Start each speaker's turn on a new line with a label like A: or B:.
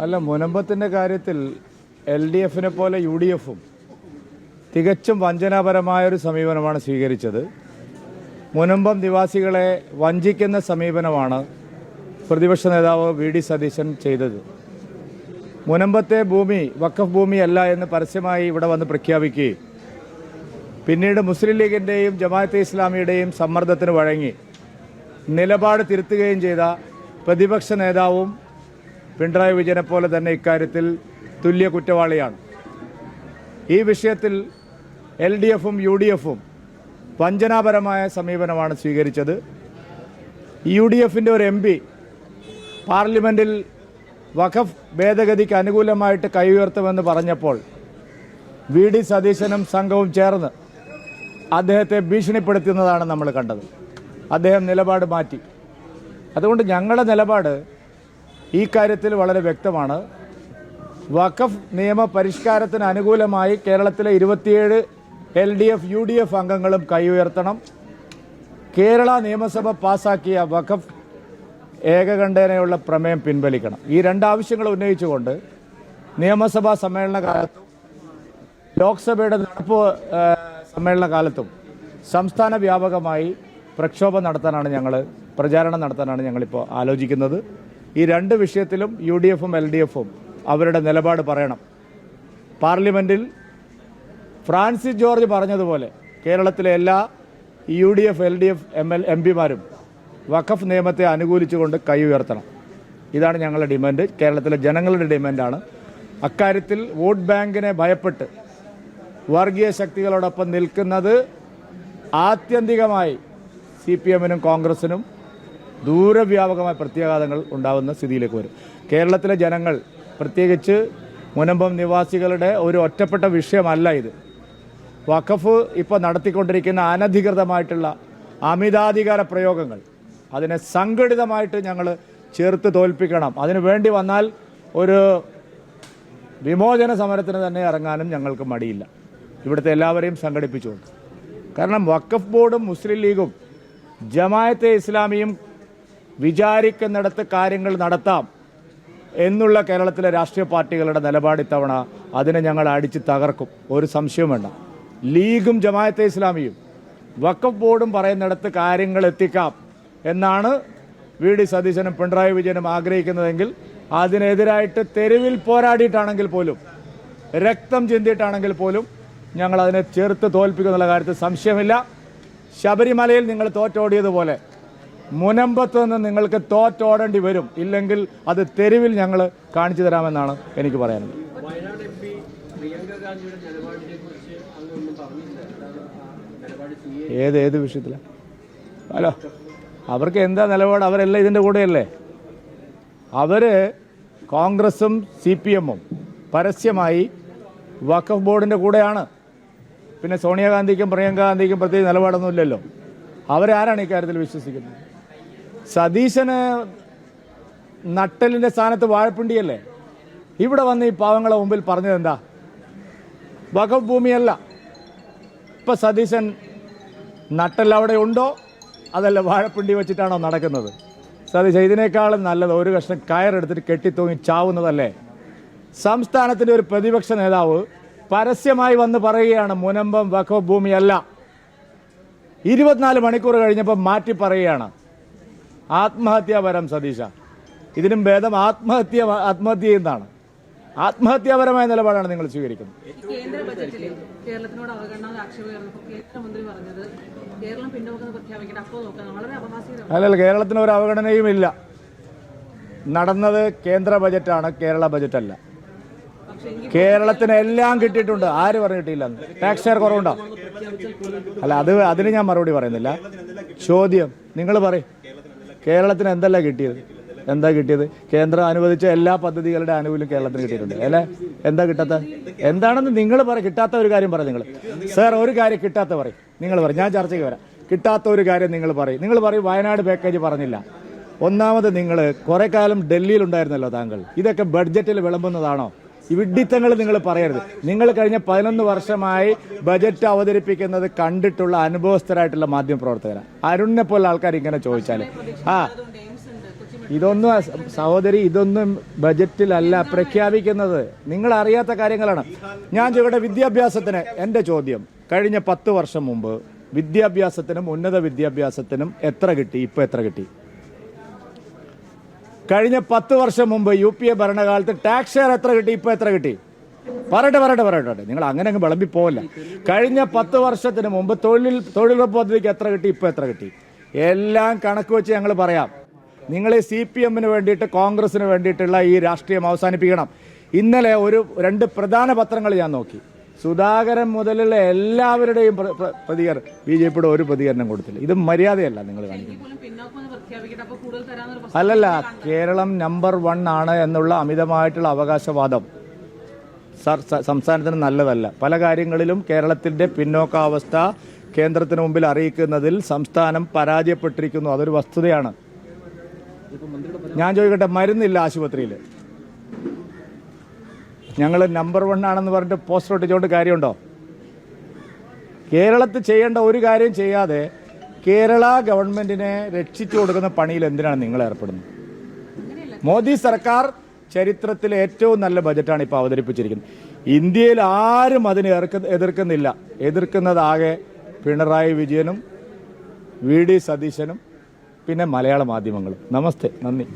A: അല്ല മുനമ്പത്തിന്റെ കാര്യത്തിൽ L D എഫിനെ പോലെ യു ഡി എഫും തികച്ചും വഞ്ചനാപരമായൊരു സമീപനമാണ് സ്വീകരിച്ചത്. മുനമ്പം നിവാസികളെ വഞ്ചിക്കുന്ന സമീപനമാണ് പ്രതിപക്ഷ നേതാവ് വി ഡി സതീശൻ ചെയ്തത്. മുനമ്പത്തെ ഭൂമി വഖഫ് ഭൂമിയല്ല എന്ന് പരസ്യമായി ഇവിടെ വന്ന് പ്രഖ്യാപിക്കുകയും പിന്നീട് മുസ്ലിം ലീഗിന്റെയും ജമാഅത്തെ ഇസ്ലാമിയുടെയും സമ്മർദ്ദത്തിന് വഴങ്ങി നിലപാട് തിരുത്തുകയും ചെയ്ത പ്രതിപക്ഷ നേതാവും പിണറായി വിജയനെ പോലെ തന്നെ ഇക്കാര്യത്തിൽ തുല്യ കുറ്റവാളിയാണ്. ഈ വിഷയത്തിൽ എൽ ഡി എഫും യു ഡി എഫും വഞ്ചനാപരമായ സമീപനമാണ് സ്വീകരിച്ചത്. യു ഡി എഫിന്റെ ഒരു എം പി പാർലമെന്റിൽ വഖഫ് ഭേദഗതിക്ക് അനുകൂലമായിട്ട് കൈ ഉയർത്തുമെന്ന് പറഞ്ഞപ്പോൾ വി ഡി സതീശനും സംഘവും ചേർന്ന് അദ്ദേഹത്തെ ഭീഷണിപ്പെടുത്തുന്നതാണ് നമ്മൾ കണ്ടത്. അദ്ദേഹം നിലപാട് മാറ്റി. അതുകൊണ്ട് ഞങ്ങളുടെ നിലപാട് ഈ കാര്യത്തിൽ വളരെ വ്യക്തമാണ്. വഖഫ് നിയമ പരിഷ്കാരത്തിന് അനുകൂലമായി കേരളത്തിലെ ഇരുപത്തിയേഴ് L D F U D F അംഗങ്ങളും കൈ ഉയർത്തണം. കേരള നിയമസഭ പാസാക്കിയ വഖഫ് ഏകകണ്ഠേനയുള്ള പ്രമേയം പിൻവലിക്കണം. ഈ രണ്ടാവശ്യങ്ങൾ ഉന്നയിച്ചുകൊണ്ട് നിയമസഭാ സമ്മേളന കാലത്തും ലോക്സഭയുടെ നടപ്പ് സമ്മേളന കാലത്തും സംസ്ഥാന വ്യാപകമായി പ്രക്ഷോഭം നടത്താനാണ് ഞങ്ങൾ പ്രചാരണം നടത്താനാണ് ഞങ്ങളിപ്പോൾ ആലോചിക്കുന്നത്. ഈ രണ്ട് വിഷയത്തിലും യു ഡി എഫും എൽ ഡി എഫും അവരുടെ നിലപാട് പറയണം. പാർലമെന്റിൽ ഫ്രാൻസിസ് ജോർജ് പറഞ്ഞതുപോലെ കേരളത്തിലെ എല്ലാ U D F L D F M L M പിമാരും വഖഫ് നിയമത്തെ അനുകൂലിച്ചുകൊണ്ട് കൈ ഉയർത്തണം. ഇതാണ് ഞങ്ങളുടെ ഡിമാൻഡ്. കേരളത്തിലെ ജനങ്ങളുടെ ഡിമാൻഡാണ്. അക്കാര്യത്തിൽ വോട്ട് ബാങ്കിനെ ഭയപ്പെട്ട് വർഗീയ ശക്തികളോടൊപ്പം നിൽക്കുന്നത് ആത്യന്തികമായി സി പി എമ്മിനും കോൺഗ്രസിനും ദൂരവ്യാപകമായ പ്രത്യാഘാതങ്ങൾ ഉണ്ടാകുന്ന സ്ഥിതിയിലേക്ക് വരും. കേരളത്തിലെ ജനങ്ങൾ പ്രത്യേകിച്ച് മുനമ്പം നിവാസികളുടെ ഒരു ഒറ്റപ്പെട്ട വിഷയമല്ല ഇത്. വഖഫ് ഇപ്പോൾ നടത്തിക്കൊണ്ടിരിക്കുന്ന അനധികൃതമായിട്ടുള്ള അമിതാധികാര പ്രയോഗങ്ങൾ അതിനെ സംഘടിതമായിട്ട് ഞങ്ങൾ ചേർത്ത് തോൽപ്പിക്കണം. അതിന് വേണ്ടി വന്നാൽ ഒരു വിമോചന സമരത്തിന് തന്നെ ഇറങ്ങാനും ഞങ്ങൾക്ക് മടിയില്ല. ഇവിടുത്തെ എല്ലാവരെയും സംഘടിപ്പിച്ചുകൊണ്ട്. കാരണം വഖഫ് ബോർഡും മുസ്ലിം ലീഗും ജമായത്തെ ഇസ്ലാമിയും വിചാരിക്കുന്നിടത്ത് കാര്യങ്ങൾ നടത്താം എന്നുള്ള കേരളത്തിലെ രാഷ്ട്രീയ പാർട്ടികളുടെ നിലപാട് ഇത്തവണ അതിനെ ഞങ്ങൾ അടിച്ച് തകർക്കും. ഒരു സംശയവും വേണ്ട. ലീഗും ജമായത്തെ ഇസ്ലാമിയും വക്കഫ് ബോർഡും പറയുന്നിടത്ത് കാര്യങ്ങൾ എത്തിക്കാം എന്നാണ് വി ഡി സതീശനും പിണറായി വിജയനും ആഗ്രഹിക്കുന്നതെങ്കിൽ അതിനെതിരായിട്ട് തെരുവിൽ പോരാടിയിട്ടാണെങ്കിൽ പോലും രക്തം ചിന്തിയിട്ടാണെങ്കിൽ പോലും ഞങ്ങൾ അതിനെ ചേർത്ത് തോൽപ്പിക്കുന്നുള്ള കാര്യത്തിൽ സംശയമില്ല. ശബരിമലയിൽ നിങ്ങൾ തോറ്റോടിയതുപോലെ മുനമ്പത്ത് നിന്ന് നിങ്ങൾക്ക് തോറ്റോടേണ്ടി വരും. ഇല്ലെങ്കിൽ അത് തെരുവിൽ ഞങ്ങൾ കാണിച്ചു തരാമെന്നാണ് എനിക്ക് പറയാനുള്ളത്. ഏത് ഏത് വിഷയത്തിലാണ് ഹലോ അവർക്ക് എന്താ നിലപാട്? അവരെല്ലാം ഇതിന്റെ കൂടെയല്ലേ? അവർ കോൺഗ്രസും സി പി എമ്മും പരസ്യമായി വഖഫ് ബോർഡിന്റെ കൂടെയാണ്. പിന്നെ സോണിയാഗാന്ധിക്കും പ്രിയങ്ക ഗാന്ധിക്കും പ്രത്യേക നിലപാടൊന്നുമില്ലല്ലോ അവരാരാണ് ഇക്കാര്യത്തിൽ വിശ്വസിക്കുന്നത്? സതീശന് നട്ടലിന്റെ സ്ഥാനത്ത് വാഴപ്പിണ്ടിയല്ലേ? ഇവിടെ വന്ന് ഈ പാവങ്ങളെ മുമ്പിൽ പറഞ്ഞത് എന്താ? വഖഫ് ഭൂമിയല്ല. ഇപ്പം സതീശൻ നട്ടൽ അവിടെ ഉണ്ടോ? അതല്ല വാഴപ്പിണ്ടി വെച്ചിട്ടാണോ നടക്കുന്നത്? സതീശ ഇതിനേക്കാളും നല്ലത് ഒരു കഷ്ണം കയറെടുത്തിട്ട് കെട്ടിത്തൂങ്ങി ചാവുന്നതല്ലേ? സംസ്ഥാനത്തിന്റെ ഒരു പ്രതിപക്ഷ നേതാവ് പരസ്യമായി വന്ന് പറയുകയാണ് മുനമ്പം വഖഫ് ഭൂമിയല്ല. ഇരുപത്തിനാല് മണിക്കൂർ കഴിഞ്ഞപ്പോൾ മാറ്റി പറയുകയാണ്. ആത്മഹത്യാപരം സതീശ. ഇതിനും ഭേദം ആത്മഹത്യ ആത്മഹത്യ ചെയ്യുന്നതാണ്. ആത്മഹത്യാപരമായ നിലപാടാണ് നിങ്ങൾ സ്വീകരിക്കുന്നത്.
B: കേന്ദ്ര ബജറ്റിൽ കേരളത്തിനോട് അവഗണന ആക്ഷേപം ഉയർന്നപ്പോൾ കേന്ദ്രമന്ത്രി പറഞ്ഞത് കേരളം പിന്നോക്കം അപ്പോൾ നോക്കാം. വളരെ
A: അല്ലല്ല കേരളത്തിന് ഒരു അവഗണനയും ഇല്ല. നടന്നത് കേന്ദ്ര ബജറ്റാണ് കേരള ബജറ്റല്ല. കേരളത്തിന് എല്ലാം കിട്ടിയിട്ടുണ്ട്. ആര് പറഞ്ഞിട്ടില്ല ടാക്സ് ഷെയർ കുറവുണ്ടോ? അല്ല അത് അതിന് ഞാൻ മറുപടി പറയുന്നില്ല. ചോദ്യം നിങ്ങൾ പറയും. കേരളത്തിന് എന്തല്ല കിട്ടിയത്? എന്താ കിട്ടിയത്? കേന്ദ്രം അനുവദിച്ച എല്ലാ പദ്ധതികളുടെ ആനുകൂല്യം കേരളത്തിന് കിട്ടിയിട്ടുണ്ട്. അല്ലേ? എന്താ കിട്ടാത്ത? എന്താണെന്ന് നിങ്ങൾ പറ കിട്ടാത്ത ഒരു കാര്യം പറ നിങ്ങൾ. സാർ ഒരു കാര്യം കിട്ടാത്ത പറയും. നിങ്ങൾ പറയും ഞാൻ ചർച്ചയ്ക്ക് വരാം. കിട്ടാത്ത ഒരു കാര്യം നിങ്ങൾ പറയും. നിങ്ങൾ പറയും വയനാട് പാക്കേജ് പറഞ്ഞില്ല. ഒന്നാമത് നിങ്ങൾ കുറെ കാലം ഡൽഹിയിലുണ്ടായിരുന്നല്ലോ താങ്കൾ. ഇതൊക്കെ ബഡ്ജറ്റിൽ വിളമ്പുന്നതാണോ? ഈ വിഡ്ഢിത്തങ്ങൾ നിങ്ങൾ പറയരുത്. നിങ്ങൾ കഴിഞ്ഞ പതിനൊന്ന് വർഷമായി ബജറ്റ് അവതരിപ്പിക്കുന്നത് കണ്ടിട്ടുള്ള അനുഭവസ്ഥരായിട്ടുള്ള മാധ്യമപ്രവർത്തകരാണ് അരുണിനെ പോലെ ആൾക്കാർ ഇങ്ങനെ ചോദിച്ചാൽ ആ ഇതൊന്നും സഹോദരി ഇതൊന്നും ബജറ്റിലല്ല പ്രഖ്യാപിക്കുന്നത്. നിങ്ങൾ അറിയാത്ത കാര്യങ്ങളാണ്. ഞാൻ ഇവിടെ വിദ്യാഭ്യാസത്തിന് എന്റെ ചോദ്യം. കഴിഞ്ഞ പത്ത് വർഷം മുമ്പ് വിദ്യാഭ്യാസത്തിനും ഉന്നത വിദ്യാഭ്യാസത്തിനും എത്ര കിട്ടി? ഇപ്പൊ എത്ര കിട്ടി? കഴിഞ്ഞ പത്ത് വർഷം മുമ്പ് യു പി എ ഭരണകാലത്ത് ടാക്സ് ഷെയർ എത്ര കിട്ടി? ഇപ്പൊ എത്ര കിട്ടി? പറയട്ടെ പറയട്ടെ പറയട്ടെ. നിങ്ങൾ അങ്ങനെ അങ്ങ് വിളമ്പി പോവില്ല. കഴിഞ്ഞ പത്ത് വർഷത്തിന് മുമ്പ് തൊഴിൽ തൊഴിലുറപ്പ് പദ്ധതിക്ക് എത്ര കിട്ടി? ഇപ്പൊ എത്ര കിട്ടി? എല്ലാം കണക്ക് വെച്ച് ഞങ്ങൾ പറയാം. നിങ്ങൾ സി പി എമ്മിന് വേണ്ടിയിട്ട് കോൺഗ്രസിന് വേണ്ടിയിട്ടുള്ള ഈ രാഷ്ട്രീയം അവസാനിപ്പിക്കണം. ഇന്നലെ ഒരു രണ്ട് പ്രധാന പത്രങ്ങൾ ഞാൻ നോക്കി. സുധാകരൻ മുതലുള്ള എല്ലാവരുടെയും പ്ര- പ്ര- പ്രതികരണം ബി ജെ പിയുടെ ഒരു പ്രതികരണം കൊടുത്തില്ല. ഇത് മര്യാദയല്ല നിങ്ങൾ കാണിക്കുന്നത്. അല്ലല്ല കേരളം നമ്പർ വൺ ആണ് എന്നുള്ള അമിതമായിട്ടുള്ള അവകാശവാദം. സർ സംസ്ഥാനത്തിന് നല്ലതല്ല. പല കാര്യങ്ങളിലും കേരളത്തിന്റെ പിന്നോക്കാവസ്ഥ കേന്ദ്രത്തിന് മുമ്പിൽ അറിയിക്കുന്നതിൽ സംസ്ഥാനം പരാജയപ്പെട്ടിരിക്കുന്നു. അതൊരു വസ്തുതയാണ്. ഞാൻ ചോദിക്കട്ടെ മരുന്നില്ല ആശുപത്രിയിൽ ഞങ്ങൾ നമ്പർ വൺ ആണെന്ന് പറഞ്ഞിട്ട് പോസ്റ്റർ ഒട്ടിച്ചുകൊണ്ട് കാര്യമുണ്ടോ? കേരളത്തിൽ ചെയ്യേണ്ട ഒരു കാര്യം ചെയ്യാതെ കേരള ഗവൺമെന്റിനെ രക്ഷിച്ചു കൊടുക്കുന്ന പണിയിൽ എന്തിനാണ് നിങ്ങൾ ഏർപ്പെടുന്നത്? മോദി സർക്കാർ ചരിത്രത്തിലെ ഏറ്റവും നല്ല ബജറ്റാണ് ഇപ്പോൾ അവതരിപ്പിച്ചിരിക്കുന്നത്. ഇന്ത്യയിൽ ആരും അതിനെ എതിർക്ക- എതിർക്കുന്നില്ല. എതിർക്കുന്നതാകെ പിണറായി വിജയനും വി ഡി സതീശനും പിന്നെ മലയാള മാധ്യമങ്ങളും. നമസ്തേ. നന്ദി.